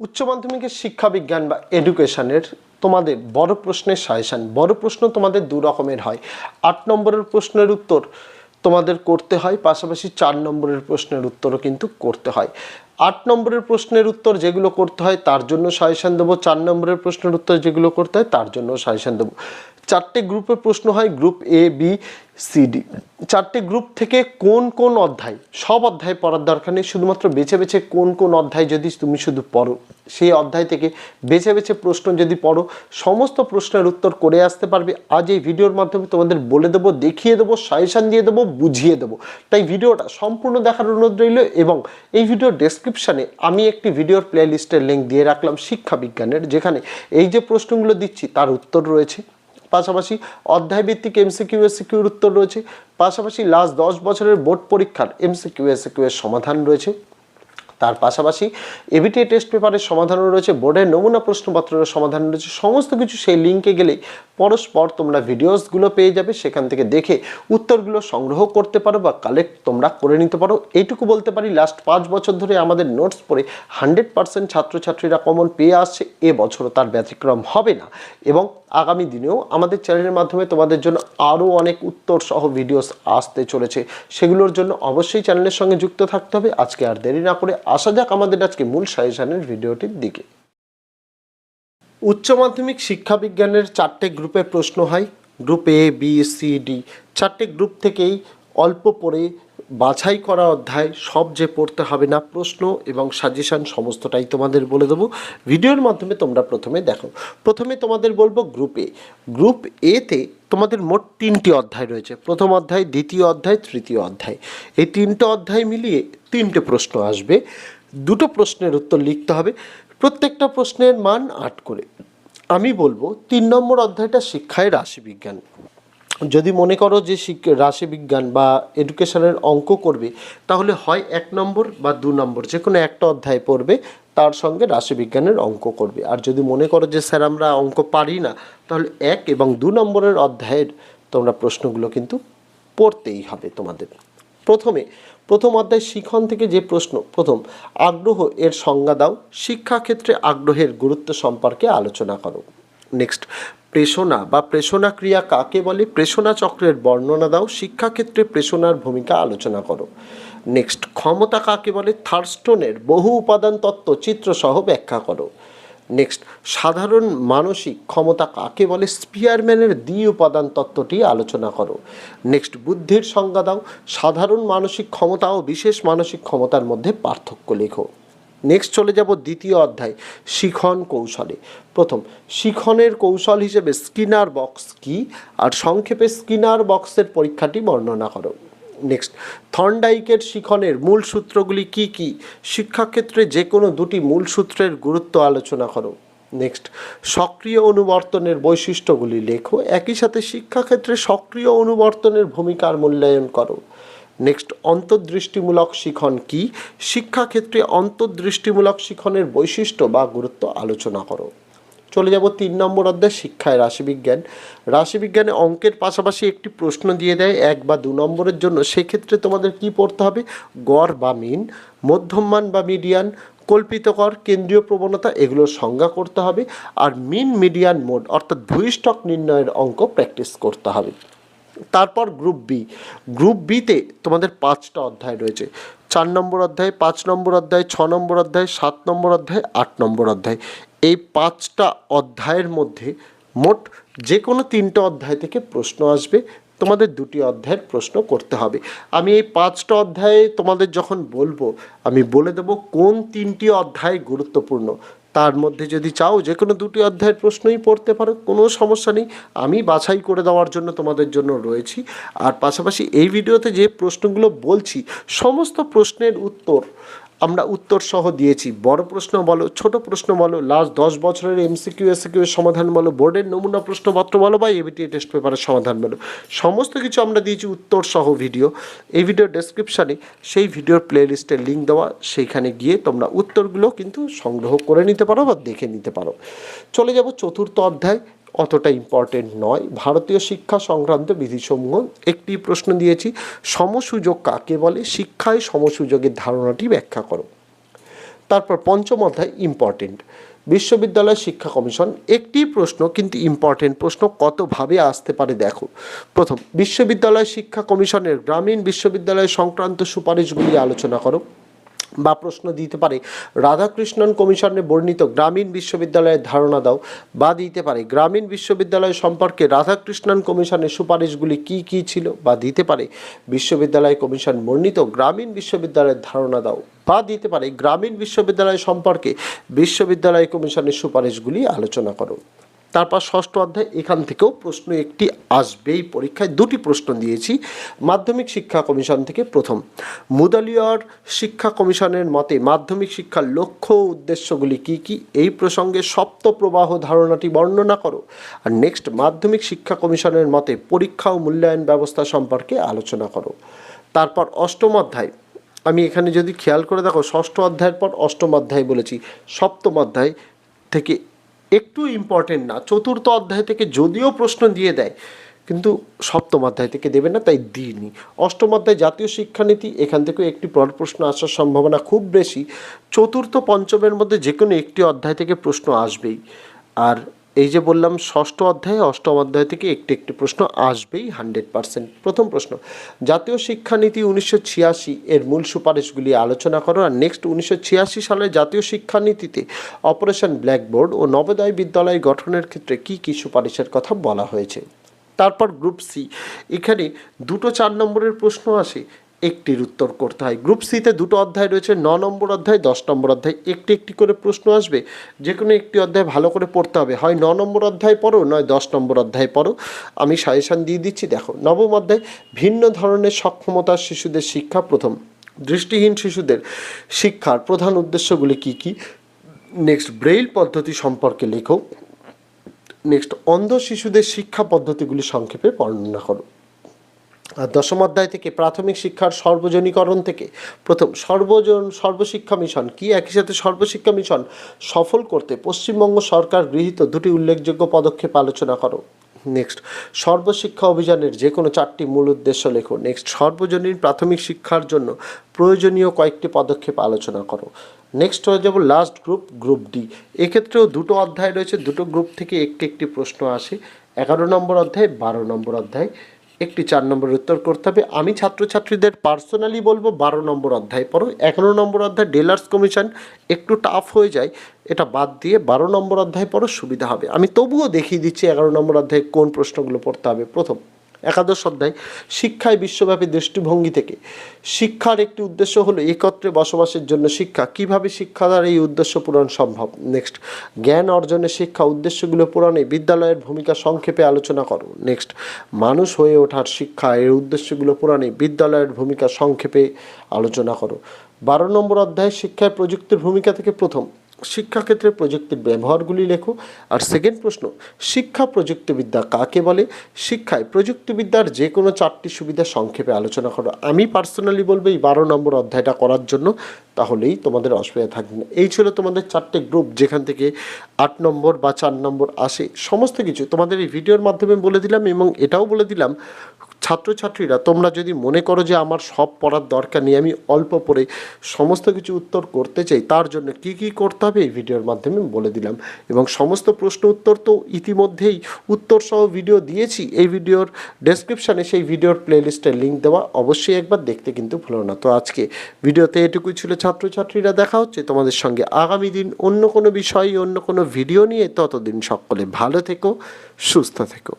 উচ্চ মাধ্যমিকের শিক্ষা বিজ্ঞান বা এডুকেশনের তোমাদের বড় প্রশ্নের সাজেশান, বড় প্রশ্ন তোমাদের দু রকমের হয়। আট নম্বরের প্রশ্নের উত্তর তোমাদের করতে হয়, পাশাপাশি চার নম্বরের প্রশ্নের উত্তরও কিন্তু করতে হয়। আট নম্বরের প্রশ্নের উত্তর যেগুলো করতে হয়, তার জন্য সাজেশান দেবো। চার নম্বরের প্রশ্নের উত্তর যেগুলো করতে হয়, তার জন্য সাজেশান দেবো। চারটে গ্রুপে প্রশ্ন হয়, গ্রুপ এ বি সি চারটি গ্রুপ থেকে কোন কোন অধ্যায়? সব অধ্যায় পড়ার দরকার নেই, শুধুমাত্র বেছে বেছে কোন কোন অধ্যায় যদি তুমি শুধু পড়ো। সেই অধ্যায় থেকে বেছে বেছে প্রশ্ন যদি পড়ো, সমস্ত প্রশ্নের উত্তর করে আসতে পারবে। আজ এই ভিডিওর মাধ্যমে তোমাদের বলে দেবো, দেখিয়ে দেবো সাজেশান দিয়ে দেবো, বুঝিয়ে দেবো। তাই ভিডিওটা সম্পূর্ণ দেখার অনুরোধ রইল এবং এই ভিডিওর ডেসক্রিপশানে আমি একটি ভিডিওর প্লে লিস্টের লিঙ্ক দিয়ে রাখলাম শিক্ষা বিজ্ঞানের যেখানে এই যে প্রশ্নগুলো দিচ্ছি, তার উত্তর রয়েছে। পাশাপাশি অধ্যায়ভিত্তিক এমসিকিউ এসিকিউর উত্তর রয়েছে। পাশাপাশি লাস্ট দশ বছরের বোর্ড পরীক্ষার এমসিকিউ এসিকিউ এর সমাধান রয়েছে। তার পাশাপাশি এবিটি টেস্ট পেপারের সমাধানও রয়েছে বোর্ডের নমুনা প্রশ্নপত্রের সমাধান রয়েছে। সমস্ত কিছু সেই লিঙ্কে গেলেই পরস্পর তোমরা ভিডিওসগুলো পেয়ে যাবে, সেখান থেকে দেখে উত্তরগুলো সংগ্রহ করতে পারো বা কালেক্ট তোমরা করে নিতে পারো। এইটুকু বলতে পারি লাস্ট পাঁচ বছর ধরে আমাদের নোটস পড়ে হান্ড্রেড পার্সেন্ট ছাত্রছাত্রীরা কমন পেয়ে আসছে এবছরও তার ব্যতিক্রম হবে না। এবং আগামী দিনেও আমাদের চ্যানেলের মাধ্যমে তোমাদের জন্য আরও অনেক উত্তর সহ ভিডিওস আসতে চলেছে। সেগুলোর জন্য অবশ্যই চ্যানেলের সঙ্গে যুক্ত থাকতে হবে। আজকে আর দেরি না করে আসা যাক আমাদের আজকে মূল সাজেশনের ভিডিওটির দিকে। উচ্চ মাধ্যমিক শিক্ষা বিজ্ঞানের চারটে গ্রুপে প্রশ্ন হয়। Group A B C D চারটে গ্রুপ থেকেই অল্প পড়ে বাছাই করা অধ্যায়, সব যে পড়তে হবে না, প্রশ্ন এবং সাজেশান সমস্তটাই তোমাদের বলে দেবো। ভিডিওর মাধ্যমে তোমরা প্রথমে দেখো। প্রথমে তোমাদের বলব গ্রুপ এ গ্রুপ এতে তোমাদের মোট তিনটি অধ্যায় রয়েছে। প্রথম অধ্যায়, দ্বিতীয় অধ্যায়, তৃতীয় অধ্যায়। এই তিনটে অধ্যায় মিলিয়ে তিনটে প্রশ্ন আসবে। দুটো প্রশ্নের উত্তর লিখতে হবে। প্রত্যেকটা প্রশ্নের মান আট করে। আমি বলব, তিন নম্বর অধ্যায়টা শিক্ষায় রাশিবিজ্ঞান। যদি মনে করো যে রাশিবিজ্ঞান বা এডুকেশনের অঙ্ক করবে, তাহলে হয় এক নম্বর বা দু নম্বর যে কোনো একটা অধ্যায় পড়বে, তার সঙ্গে রাশিবিজ্ঞানের অঙ্ক করবে। আর যদি মনে করো যে স্যার আমরা অঙ্ক পারি না, তাহলে এক এবং দু নম্বরের অধ্যায়ের তোমরা প্রশ্নগুলো কিন্তু পড়তেই হবে তোমাদের। প্রথমে, প্রথম অধ্যায় শিখন থেকে যে প্রশ্ন, প্রথম, আগ্রহ এর সংজ্ঞা দাও, শিক্ষাক্ষেত্রে আগ্রহের গুরুত্ব সম্পর্কে আলোচনা করো। নেক্সট প্রেষণা বা প্রেষণা ক্রিয়া কাকে বলে? প্রেষণা চক্রের বর্ণনা দাও। শিক্ষাক্ষেত্রে প্রেষণার ভূমিকা আলোচনা করো। নেক্সট ক্ষমতা কাকে বলে? থার্স্টোনের বহু উপাদান তত্ত্ব চিত্রসহ ব্যাখ্যা করো। নেক্সট সাধারণ মানসিক ক্ষমতা কাকে বলে? স্পিয়ারম্যানের দ্বি উপাদান তত্ত্বটি আলোচনা করো। নেক্সট বুদ্ধির সংজ্ঞা দাও। সাধারণ মানসিক ক্ষমতা ও বিশেষ মানসিক ক্ষমতার মধ্যে পার্থক্য লেখো। নেক্সট চলে যাব দ্বিতীয় অধ্যায়, শিখন কৌশলে। প্রথম, শিখনের কৌশল হিসেবে স্কিনার বক্স কি? আর সংক্ষেপে স্কিনার বক্সের পরীক্ষাটি বর্ণনা করো। নেক্সট থর্নডাইকের শিখনের মূল সূত্রগুলি কি কি? শিক্ষাক্ষেত্রে যে কোনো দুটি মূল সূত্রের গুরুত্ব আলোচনা করো। নেক্সট সক্রিয় অনুবর্তনের বৈশিষ্ট্যগুলি লেখো। একই সাথে শিক্ষাক্ষেত্রে সক্রিয় অনুবর্তনের ভূমিকার মূল্যায়ন করো। নেক্সট অন্তর্দৃষ্টিমূলক শিখন কি? শিক্ষাক্ষেত্রে অন্তর্দৃষ্টিমূলক শিখনের বৈশিষ্ট্য বা গুরুত্ব আলোচনা করো। চলে যাব তিন নম্বর অধ্যায়, শিক্ষায় রাশিবিজ্ঞান। রাশিবিজ্ঞানে অঙ্কের পাশাপাশি একটি প্রশ্ন দিয়ে দেয়, এক বা দু নম্বরের জন্য সেক্ষেত্রে তোমাদের কি পড়তে হবে? গড় বা মিন মধ্যমমান বা মিডিয়ান কল্পিতকর কেন্দ্রীয় প্রবণতা, এগুলোর সংজ্ঞা করতে হবে। আর মিন, মিডিয়ান, মোড, অর্থাৎ ভূইষ্ঠক নির্ণয়ের অঙ্ক প্র্যাকটিস করতে হবে। তারপর গ্রুপ বি। গ্রুপ বিতে তোমাদের পাঁচটা অধ্যায় রয়েছে। চার নম্বর অধ্যায়, পাঁচ নম্বর অধ্যায়, ছ নম্বর অধ্যায়, সাত নম্বর অধ্যায়, আট নম্বর অধ্যায়। এই পাঁচটা অধ্যায়ের মধ্যে মোট যে কোনো তিনটে অধ্যায় থেকে প্রশ্ন আসবে। তোমাদের দুটি অধ্যায়ের প্রশ্ন করতে হবে। আমি এই পাঁচটা অধ্যায়ে তোমাদের যখন বলব, আমি বলে দেবো কোন তিনটি অধ্যায় গুরুত্বপূর্ণ। তার মধ্যে যদি চাও যে কোনো দুটি অধ্যায়ের প্রশ্নই পড়তে পারো, কোনো সমস্যা নেই। আমি বাছাই করে দেওয়ার জন্য তোমাদের জন্য রয়েছি। আর পাশাপাশি এই ভিডিওতে যে প্রশ্নগুলো বলছি, সমস্ত প্রশ্নের উত্তর আমরা উত্তর সহ দিয়েছি। বড় প্রশ্ন বলো, ছোট প্রশ্ন বলো লাস্ট দশ বছরের এমসিকিউ এসিকিউ এর সমাধান বলো, বোর্ডের নমুনা প্রশ্নপত্র বলো বা এবিটি টেস্ট পেপারের সমাধান বলো। সমস্ত কিছু আমরা দিয়েছি উত্তর সহ ভিডিও এই ভিডিও ডেসক্রিপশানে সেই ভিডিওর প্লে প্লেলিস্টের লিঙ্ক দেওয়া। সেইখানে গিয়ে তোমরা উত্তরগুলো কিন্তু সংগ্রহ করে নিতে পারো বা দেখে নিতে পারো। চলে যাব চতুর্থ অধ্যায়। অতটা ইম্পর্টেন্ট নয়। ভারতীয় শিক্ষা সংক্রান্ত বিধিসমূহ একটি প্রশ্ন দিয়েছি, সমসুযোগ কাকে বলে? শিক্ষায় সমসুযোগের ধারণাটি ব্যাখ্যা করো। তারপর পঞ্চম অধ্যায় ইম্পর্টেন্ট বিশ্ববিদ্যালয় শিক্ষা কমিশন, একটি প্রশ্ন কিন্তু ইম্পর্টেন্ট প্রশ্ন, কতভাবে আসতে পারে দেখো। প্রথম, বিশ্ববিদ্যালয় শিক্ষা কমিশনের গ্রামীণ বিশ্ববিদ্যালয় সংক্রান্ত সুপারিশগুলি আলোচনা করো। বা প্রশ্ন দিতে পারে। রাধাকৃষ্ণন কমিশনে বর্ণিত গ্রামীণ বিশ্ববিদ্যালয়ের ধারণা দাও বা দিতে পারে। গ্রামীণ বিশ্ববিদ্যালয় সম্পর্কে রাধাকৃষ্ণন কমিশনের সুপারিশগুলি কি কি ছিল বা দিতে পারে? বিশ্ববিদ্যালয় কমিশন বর্ণিত গ্রামীণ বিশ্ববিদ্যালয়ের ধারণা দাও বা দিতে পারে। গ্রামীণ বিশ্ববিদ্যালয় সম্পর্কে বিশ্ববিদ্যালয় কমিশনের সুপারিশগুলি আলোচনা করো। তারপর ষষ্ঠ অধ্যায়, এখান থেকেও প্রশ্ন একটি আসবেই। পরীক্ষায় দুটি প্রশ্ন দিয়েছি। মাধ্যমিক শিক্ষা কমিশন থেকে প্রথম। মুদালিয়ার শিক্ষা কমিশনের মতে মাধ্যমিক শিক্ষার লক্ষ্য উদ্দেশ্যগুলি কী কী? এই প্রসঙ্গে সপ্ত প্রবাহ ধারণাটি বর্ণনা করো। আর নেক্সট মাধ্যমিক শিক্ষা কমিশনের মতে পরীক্ষা ও মূল্যায়ন ব্যবস্থা সম্পর্কে আলোচনা করো। তারপর অষ্টম অধ্যায়। আমি এখানে যদি খেয়াল করে দেখো, ষষ্ঠ অধ্যায়ের পর অষ্টম অধ্যায় বলেছি। সপ্তম অধ্যায় থেকে একটু ইম্পর্টেন্ট না। চতুর্থ অধ্যায় থেকে যদিও প্রশ্ন দিয়ে দেয়, কিন্তু সপ্তম অধ্যায় থেকে দেবে না, তাই দিইনি। অষ্টম অধ্যায় জাতীয় শিক্ষানীতি, এখান থেকেও একটি পর প্রশ্ন আসার সম্ভাবনা খুব বেশি। চতুর্থ পঞ্চমের মধ্যে যে কোনো একটি অধ্যায় থেকে প্রশ্ন আসবেই। আর এই যে বললাম, ষষ্ঠ অধ্যায়, অষ্টম অধ্যায় থেকে একটি একটি প্রশ্ন আসবেই হান্ড্রেড পার্সেন্ট। প্রথম প্রশ্ন, জাতীয় শিক্ষানীতি উনিশশো ছিয়াশি এর মূল সুপারিশগুলি আলোচনা করো আর নেক্সট উনিশশো ছিয়াশি সালে জাতীয় শিক্ষানীতিতে অপারেশন ব্ল্যাকবোর্ড ও নবোদয় বিদ্যালয় গঠনের ক্ষেত্রে কী কী সুপারিশের কথা বলা হয়েছে। তারপর গ্রুপ সি, এখানে দুটো চার নম্বরের প্রশ্ন আসে একটির উত্তর করতে হয়। গ্রুপ সিতে দুটো অধ্যায় রয়েছে, ন নম্বর অধ্যায়, দশ নম্বর অধ্যায়, একটি একটি করে প্রশ্ন আসবে। যে কোনো একটি অধ্যায় ভালো করে পড়তে হবে। হয় ন নম্বর অধ্যায় পড়ো, নয় দশ নম্বর অধ্যায় পড়ো। আমি সাজেশান দিয়ে দিচ্ছি, দেখো। নবম অধ্যায়, ভিন্ন ধরনের সক্ষমতার শিশুদের শিক্ষা প্রথম। দৃষ্টিহীন শিশুদের শিক্ষার প্রধান উদ্দেশ্যগুলি কী কী? নেক্সট ব্রেইল পদ্ধতি সম্পর্কে লেখো। নেক্সট অন্ধ শিশুদের শিক্ষা পদ্ধতিগুলি সংক্ষেপে বর্ণনা করো। দশম অধ্যায় থেকে প্রাথমিক শিক্ষার সর্বজনীকরণ থেকে প্রথম সর্বজন সর্বশিক্ষা মিশন কি একই সাথে সর্বশিক্ষা মিশন সফল করতে পশ্চিমবঙ্গ সরকার গৃহীত দুটি উল্লেখযোগ্য পদক্ষেপ আলোচনা করো। নেক্সট সর্বশিক্ষা অভিযানের যে কোনো চারটি মূল উদ্দেশ্য লেখো। নেক্সট সর্বজনীন প্রাথমিক শিক্ষার জন্য প্রয়োজনীয় কয়েকটি পদক্ষেপ আলোচনা করো। নেক্সট হয়ে যাব লাস্ট গ্রুপ গ্রুপ ডি এক্ষেত্রেও দুটো অধ্যায় রয়েছে, দুটো গ্রুপ থেকে একটি একটি প্রশ্ন আসে। এগারো নম্বর অধ্যায়, বারো নম্বর অধ্যায়। একটি চার নম্বর উত্তর করতে হবে। আমি ছাত্রছাত্রীদের পার্সোনালি বলব, বারো নম্বর অধ্যায় পড়ো। এগারো নম্বর অধ্যায় ডেলার্স কমিশন একটু টাফ হয়ে যায়, এটা বাদ দিয়ে বারো নম্বর অধ্যায় পড়ো, সুবিধা হবে। আমি তবুও দেখিয়ে দিচ্ছি এগারো নম্বর অধ্যায়ে কোন প্রশ্নগুলো পড়তে হবে। প্রথম একাদশ অধ্যায়, শিক্ষায় বিশ্বব্যাপী দৃষ্টিভঙ্গি থেকে। শিক্ষার একটি উদ্দেশ্য হলো একত্রে বসবাসের জন্য শিক্ষা। কীভাবে শিক্ষা দ্বারা এই উদ্দেশ্য পূরণ সম্ভব? নেক্সট জ্ঞান অর্জনের শিক্ষা উদ্দেশ্যগুলো পূরণে বিদ্যালয়ের ভূমিকা সংক্ষেপে আলোচনা করো। নেক্সট মানুষ হয়ে ওঠার শিক্ষা এর উদ্দেশ্যগুলো পূরণে বিদ্যালয়ের ভূমিকা সংক্ষেপে আলোচনা করো। বারো নম্বর অধ্যায়, শিক্ষায় প্রযুক্তির ভূমিকা থেকে প্রথম। শিক্ষাক্ষেত্রে প্রযুক্তির ব্যবহারগুলি লেখো। আর সেকেন্ড প্রশ্ন, শিক্ষা প্রযুক্তিবিদ্যা কাকে বলে? শিক্ষায় প্রযুক্তিবিদ্যার যে কোনো চারটি সুবিধা সংক্ষেপে আলোচনা করো। আমি পার্সোনালি বলব এই বারো নম্বর অধ্যায়টা করার জন্য, তাহলেই তোমাদের অসুবিধা থাকবে না। এই ছিল তোমাদের চারটে গ্রুপ যেখান থেকে আট নম্বর বা চার নম্বর আসে, সমস্ত কিছু তোমাদের এই ভিডিওর মাধ্যমে বলে দিলাম এবং এটাও বলে দিলাম ছাত্রছাত্রীরা, তোমরা যদি মনে করো যে আমার সব পড়ার দরকার নেই, আমি অল্প পড়ে সমস্ত কিছু উত্তর করতে চাই, তার জন্য কি কি করতে হবে এই ভিডিওর মাধ্যমে বলে দিলাম। এবং সমস্ত প্রশ্ন উত্তর তো ইতিমধ্যেই উত্তর সহ ভিডিও দিয়েছি, এই ভিডিওর ডেসক্রিপশানে সেই ভিডিওর প্লেলিস্টের লিঙ্ক দেওয়া অবশ্যই একবার দেখতে কিন্তু ভুলো না। তো আজকে ভিডিওতে এটুকুই ছিল ছাত্রছাত্রীরা, দেখা হচ্ছে তোমাদের সঙ্গে আগামী দিন অন্য কোনো বিষয়ে, অন্য কোনো ভিডিও নিয়ে। ততদিন সকলে ভালো থেকো, সুস্থ থেকো।